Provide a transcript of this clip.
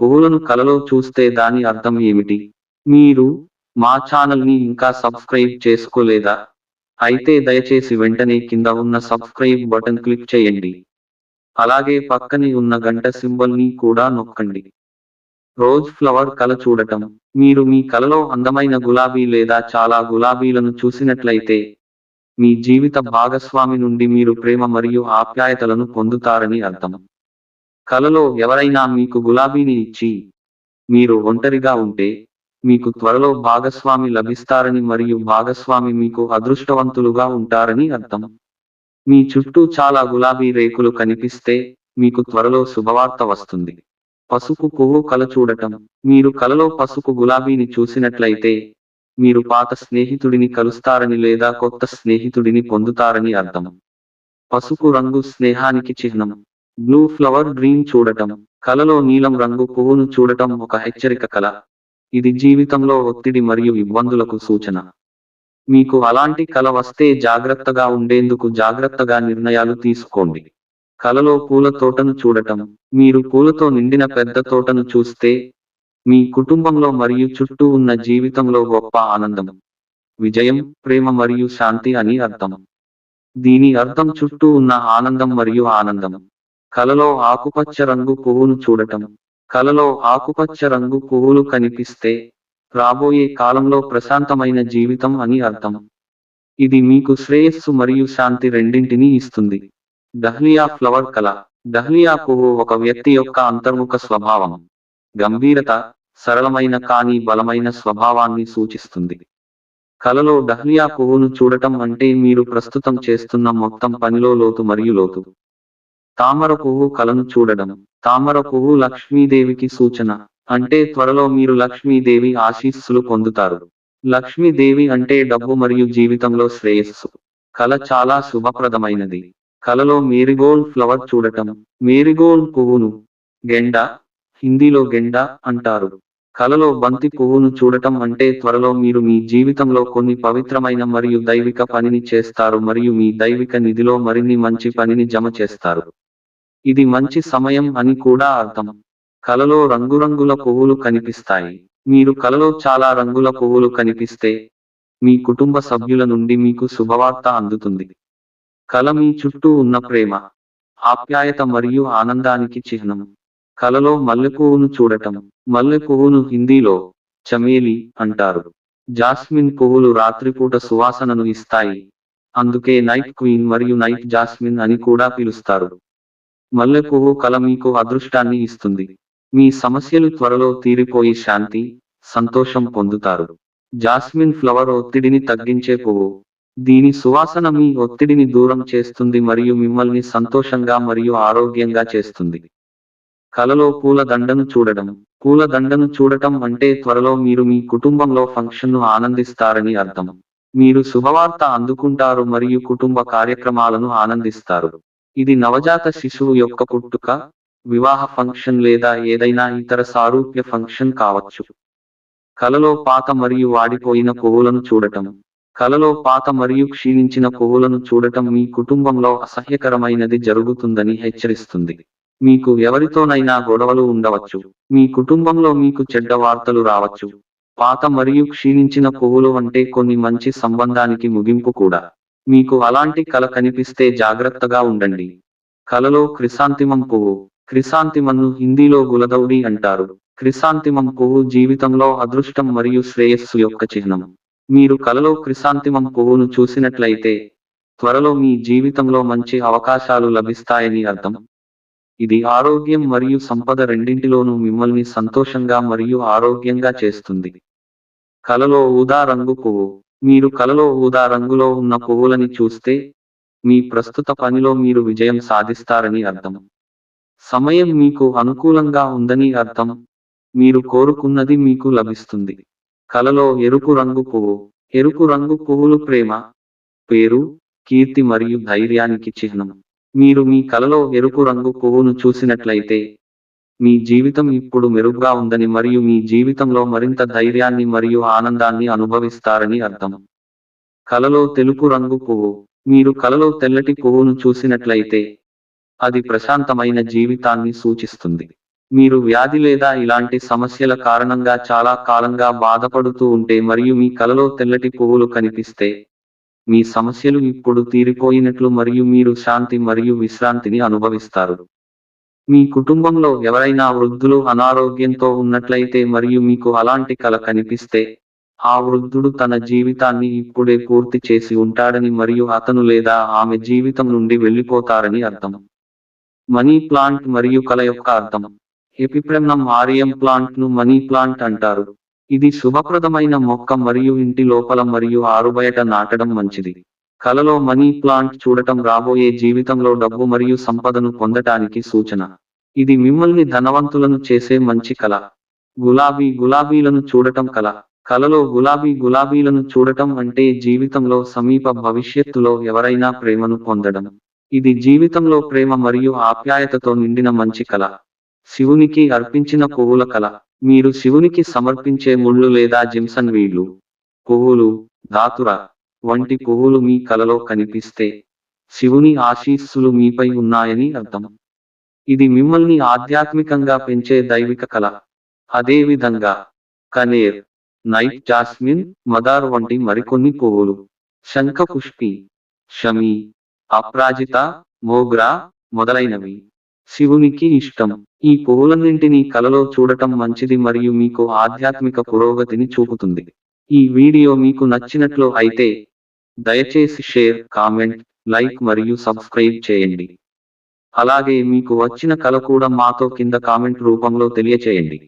పువ్వులను కలలో చూస్తే దాని అర్థం ఏమిటి? మీరు మా ఛానల్ని ఇంకా సబ్స్క్రైబ్ చేసుకోలేదా? అయితే దయచేసి వెంటనే కింద ఉన్న సబ్స్క్రైబ్ బటన్ క్లిక్ చేయండి. అలాగే పక్కనే ఉన్న గంట సింబల్ని కూడా నొక్కండి. రోజ్ ఫ్లవర్ కల చూడటం. మీరు మీ కలలో అందమైన గులాబీ లేదా చాలా గులాబీలను చూసినట్లయితే మీ జీవిత భాగస్వామి నుండి మీరు ప్రేమ మరియు ఆప్యాయతలను పొందుతారని అర్థం. కలలో ఎవరైనా మీకు గులాబీని ఇచ్చి మీరు ఒంటరిగా ఉంటే మీకు త్వరలో భాగస్వామి లభిస్తారని మరియు భాగస్వామి మీకు అదృష్టవంతులుగా ఉంటారని అర్థం. మీ చుట్టూ చాలా గులాబీ రేకులు కనిపిస్తే మీకు త్వరలో శుభవార్త వస్తుంది. పసుపు పువ్వు కల చూడటం. మీరు కలలో పసుపు గులాబీని చూసినట్లయితే మీరు పాత స్నేహితుడిని కలుస్తారని లేదా కొత్త స్నేహితుడిని పొందుతారని అర్థం. పసుపు రంగు స్నేహానికి చిహ్నం. బ్లూ ఫ్లవర్ గ్రీన్ చూడటం కలలో నీలం రంగు పువ్వును చూడటం ఒక హెచ్చరిక కళ. ఇది జీవితంలో ఒత్తిడి మరియు ఇబ్బందులకు సూచన. మీకు అలాంటి కల వస్తే జాగ్రత్తగా ఉండేందుకు జాగ్రత్తగా నిర్ణయాలు తీసుకోండి. కలలో పూల తోటను చూడటం మీరు పూలతో నిండిన పెద్ద తోటను చూస్తే మీ కుటుంబంలో మరియు చుట్టూ ఉన్న జీవితంలో గొప్ప ఆనందం విజయం ప్రేమ మరియు శాంతి అని అర్థం. దీని అర్థం చుట్టూ ఉన్న ఆనందం మరియు ఆనందం. కలలో ఆకుపచ్చ రంగు పువ్వును చూడటం. కలలో ఆకుపచ్చ రంగు పువ్వులు కనిపిస్తే రాబోయే కాలంలో ప్రశాంతమైన జీవితం అని అర్థం. ఇది మీకు శ్రేయస్సు మరియు శాంతి రెండింటినీ ఇస్తుంది. డహ్లియా ఫ్లవర్ కళ. డహ్లియా పువ్వు ఒక వ్యక్తి యొక్క అంతర్ముఖ స్వభావం. గంభీరత సరళమైన కానీ బలమైన స్వభావాన్ని సూచిస్తుంది. కలలో డహ్లియా పువ్వును చూడటం అంటే మీరు ప్రస్తుతం చేస్తున్న మొత్తం పనిలో లోతు మరియు లోతు. తామర పువ్వు కలను చూడడం. తామర పువ్వు లక్ష్మీదేవికి సూచన. అంటే త్వరలో మీరు లక్ష్మీదేవి ఆశీస్సులు పొందుతారు. లక్ష్మీదేవి అంటే డబ్బు మరియు జీవితంలో శ్రేయస్సు. కళ చాలా శుభప్రదమైనది. కలలో మేరిగోల్డ్ ఫ్లవర్ చూడటం. మేరిగోల్డ్ పువ్వును గెండ హిందీలో గెండ అంటారు. కలలో బంతి పువ్వును చూడటం అంటే త్వరలో మీరు మీ జీవితంలో కొన్ని పవిత్రమైన మరియు దైవిక పనిని చేస్తారు మరియు మీ దైవిక నిధిలో మరిన్ని మంచి పనిని జమ చేస్తారు. ఇది మంచి సమయం అని కూడా అర్థం. కలలో రంగురంగుల పువ్వులు కనిపిస్తాయి. మీరు కలలో చాలా రంగుల పువ్వులు కనిపిస్తే మీ కుటుంబ సభ్యుల నుండి మీకు శుభవార్త అందుతుంది. కల మీ చుట్టూ ఉన్న ప్రేమ ఆప్యాయత మరియు ఆనందానికి చిహ్నం. కలలో మల్లె పువ్వును చూడటం మల్లె పువ్వును హిందీలో చమేలి అంటారు. జాస్మిన్ పువ్వులు రాత్రిపూట సువాసనను ఇస్తాయి. అందుకే నైట్ క్వీన్ మరియు నైట్ జాస్మిన్ అని కూడా పిలుస్తారు. మల్లె పువ్వు కల మీకు అదృష్టాన్ని ఇస్తుంది. మీ సమస్యలు త్వరలో తీరిపోయి శాంతి సంతోషం పొందుతారు. జాస్మిన్ ఫ్లవర్ ఒత్తిడిని తగ్గించే పువ్వు. దీని సువాసన మీ ఒత్తిడిని దూరం చేస్తుంది మరియు మిమ్మల్ని సంతోషంగా మరియు ఆరోగ్యంగా చేస్తుంది. కలలో పూల దండను చూడడం. పూల దండను చూడటం అంటే త్వరలో మీరు మీ కుటుంబంలో ఫంక్షన్ను ఆనందిస్తారని అర్థం. మీరు శుభవార్త అందుకుంటారు మరియు కుటుంబ కార్యక్రమాలను ఆనందిస్తారు. ఇది నవజాత శిశువు యొక్క పుట్టుక వివాహ ఫంక్షన్ లేదా ఏదైనా ఇతర సారూప్య ఫంక్షన్ కావచ్చు. కలలో పాత మరియు వాడిపోయిన పువ్వులను చూడటం. కలలో పాత మరియు క్షీణించిన పువ్వులను చూడటం మీ కుటుంబంలో అసహ్యకరమైనది జరుగుతుందని హెచ్చరిస్తుంది. మీకు ఎవరితోనైనా గొడవలు ఉండవచ్చు. మీ కుటుంబంలో మీకు చెడ్డ వార్తలు రావచ్చు. పాత మరియు క్షీణించిన పువ్వులు అంటే కొన్ని మంచి సంబంధానికి ముగింపు కూడా. మీకు అలాంటి కల కనిపిస్తే జాగ్రత్తగా ఉండండి. కలలో క్రిసాంతిమం పువ్వు క్రిసాంతిమన్ను హిందీలో గులదౌడి అంటారు. క్రిసాంతిమం పువ్వు జీవితంలో అదృష్టం మరియు శ్రేయస్సు యొక్క చిహ్నం. మీరు కలలో క్రిసాంతిమం పువ్వును చూసినట్లయితే త్వరలో మీ జీవితంలో మంచి అవకాశాలు లభిస్తాయని అర్థం. ఇది ఆరోగ్యం మరియు సంపద రెండింటిలోనూ మిమ్మల్ని సంతోషంగా మరియు ఆరోగ్యంగా చేస్తుంది. కలలో ఊదా రంగు పువ్వు మీరు కలలో ఊదా రంగులో ఉన్న పువ్వులని చూస్తే మీ ప్రస్తుత పనిలో మీరు విజయం సాధిస్తారని అర్థం. సమయం మీకు అనుకూలంగా ఉందని అర్థం. మీరు కోరుకున్నది మీకు లభిస్తుంది. కలలో ఎరుపు రంగు పువ్వు. ఎరుపు రంగు పువ్వులు ప్రేమ పేరు కీర్తి మరియు ధైర్యానికి చిహ్నం. మీరు మీ కలలో ఎరుపు రంగు పువ్వును చూసినట్లయితే మీ జీవితం ఇప్పుడు మెరుగ్గా ఉందని మరియు మీ జీవితంలో మరింత ధైర్యాన్ని మరియు ఆనందాన్ని అనుభవిస్తారని అర్థం. కలలో తెలుపు రంగు పువ్వు. మీరు కలలో తెల్లటి పువ్వును చూసినట్లయితే అది ప్రశాంతమైన జీవితాన్ని సూచిస్తుంది. మీరు వ్యాధి లేదా ఇలాంటి సమస్యల కారణంగా చాలా కాలంగా బాధపడుతూ ఉంటే మరియు మీ కలలో తెల్లటి పువ్వులు కనిపిస్తే మీ సమస్యలు ఇప్పుడు తీరిపోయినట్లు మరియు మీరు శాంతి మరియు విశ్రాంతిని అనుభవిస్తారు. మీ కుటుంబంలో ఎవరైనా వృద్ధులు అనారోగ్యంతో ఉన్నట్లయితే మరియు మీకు అలాంటి కల కనిపిస్తే ఆ వృద్ధుడు తన జీవితాన్ని ఇప్పుడే పూర్తి చేసి ఉంటాడని మరియు అతను లేదా ఆమె జీవితం నుండి వెళ్ళిపోతారని అర్థం. మనీ ప్లాంట్ మరియు కల యొక్క అర్థం. ఎపిప్రెమ్నం ఆరియం ప్లాంట్ను మనీ ప్లాంట్ అంటారు. ఇది శుభప్రదమైన మొక్క మరియు ఇంటి లోపల మరియు ఆరుబయట నాటడం మంచిది. కలలో మనీ ప్లాంట్ చూడటం రాబోయే జీవితంలో డబ్బు మరియు సంపదను పొందటానికి సూచన. ఇది మిమ్మల్ని ధనవంతులను చేసే మంచి కళ. గులాబీ గులాబీలను చూడటం కళ. కలలో గులాబీ గులాబీలను చూడటం అంటే జీవితంలో సమీప భవిష్యత్తులో ఎవరైనా ప్రేమను పొందడం. ఇది జీవితంలో ప్రేమ మరియు ఆప్యాయతతో నిండిన మంచి కళ. శివునికి అర్పించిన పువ్వుల కళ. మీరు శివునికి సమర్పించే ముళ్ళు లేదా జిమ్సన్ వీళ్ళు. పువ్వులు ధాతుర వంటి పువ్వులు మీ కలలో కనిపిస్తే శివుని ఆశీస్సులు మీపై ఉన్నాయని అర్థం. ఇది మిమ్మల్ని ఆధ్యాత్మికంగా పెంచే దైవిక కళ. అదేవిధంగా కనేర్ నైట్ జాస్మిన్ మదార్ వంటి మరికొన్ని పువ్వులు శంఖపుష్పి షమి అప్రాజిత మోగ్రా మొదలైనవి. శివునికి ఇష్టం. ఈ పువ్వులన్నింటినీ కలలో చూడటం మంచిది మరియు మీకు ఆధ్యాత్మిక పురోగతిని చూపుతుంది. ఈ వీడియో మీకు నచ్చినట్లు అయితే దయచేసి షేర్ కామెంట్ లైక్ మరియు సబ్స్క్రైబ్ చేయండి. అలాగే మీకు వచ్చిన కల కూడా మాతో కింద కామెంట్ రూపంలో తెలియచేయండి.